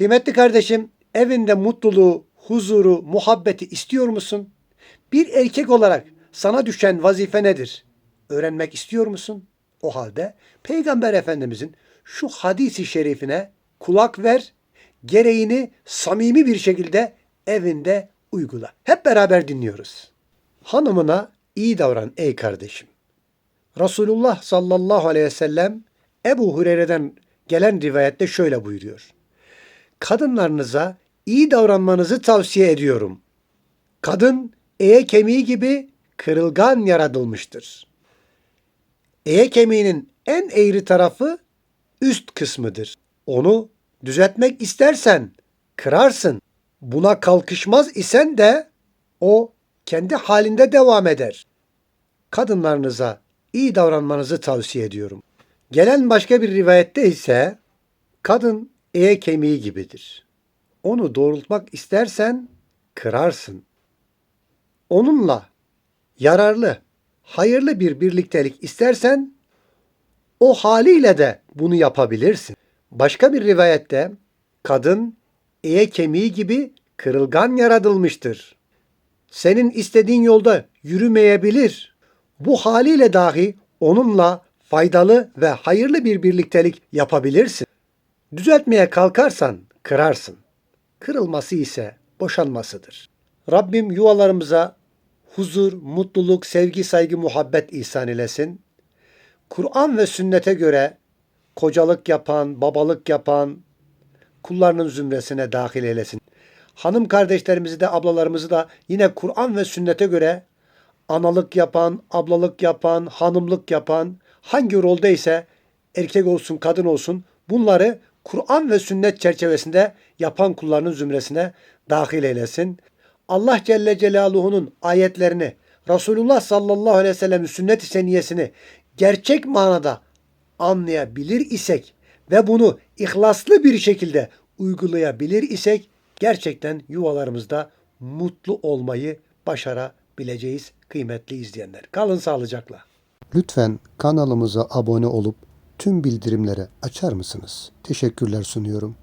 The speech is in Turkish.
Kıymetli kardeşim, evinde mutluluğu, huzuru, muhabbeti istiyor musun? Bir erkek olarak sana düşen vazife nedir? Öğrenmek istiyor musun? O halde Peygamber Efendimizin şu hadisi şerifine kulak ver, gereğini samimi bir şekilde evinde uygula. Hep beraber dinliyoruz. Hanımına iyi davran ey kardeşim. Resulullah sallallahu aleyhi ve sellem Ebu Hureyre'den gelen rivayette şöyle buyuruyor. Kadınlarınıza iyi davranmanızı tavsiye ediyorum. Kadın eye kemiği gibi kırılgan yaratılmıştır. Eye kemiğinin en eğri tarafı üst kısmıdır. Onu düzeltmek istersen kırarsın. Buna kalkışmaz isen de o kendi halinde devam eder. Kadınlarınıza iyi davranmanızı tavsiye ediyorum. Gelen başka bir rivayette ise kadın eye kemiği gibidir. Onu doğrultmak istersen kırarsın. Onunla yararlı, hayırlı bir birliktelik istersen o haliyle de bunu yapabilirsin. Başka bir rivayette kadın eye kemiği gibi kırılgan yaratılmıştır. Senin istediğin yolda yürümeyebilir. Bu haliyle dahi onunla faydalı ve hayırlı bir birliktelik yapabilirsin. Düzeltmeye kalkarsan kırarsın. Kırılması ise boşanmasıdır. Rabbim yuvalarımıza huzur, mutluluk, sevgi, saygı, muhabbet ihsan eylesin. Kur'an ve sünnete göre kocalık yapan, babalık yapan kullarının zümresine dahil eylesin. Hanım kardeşlerimizi de ablalarımızı da yine Kur'an ve sünnete göre analık yapan, ablalık yapan, hanımlık yapan, hangi rolde ise erkek olsun, kadın olsun bunları Kur'an ve sünnet çerçevesinde yapan kullarının zümresine dahil eylesin. Allah Celle Celaluhu'nun ayetlerini, Resulullah sallallahu aleyhi ve sellem'in sünnet-i seniyesini gerçek manada anlayabilir isek ve bunu ihlaslı bir şekilde uygulayabilir isek gerçekten yuvalarımızda mutlu olmayı başarabileceğiz kıymetli izleyenler. Kalın sağlıcakla. Lütfen kanalımıza abone olup tüm bildirimleri açar mısınız? Teşekkürler sunuyorum.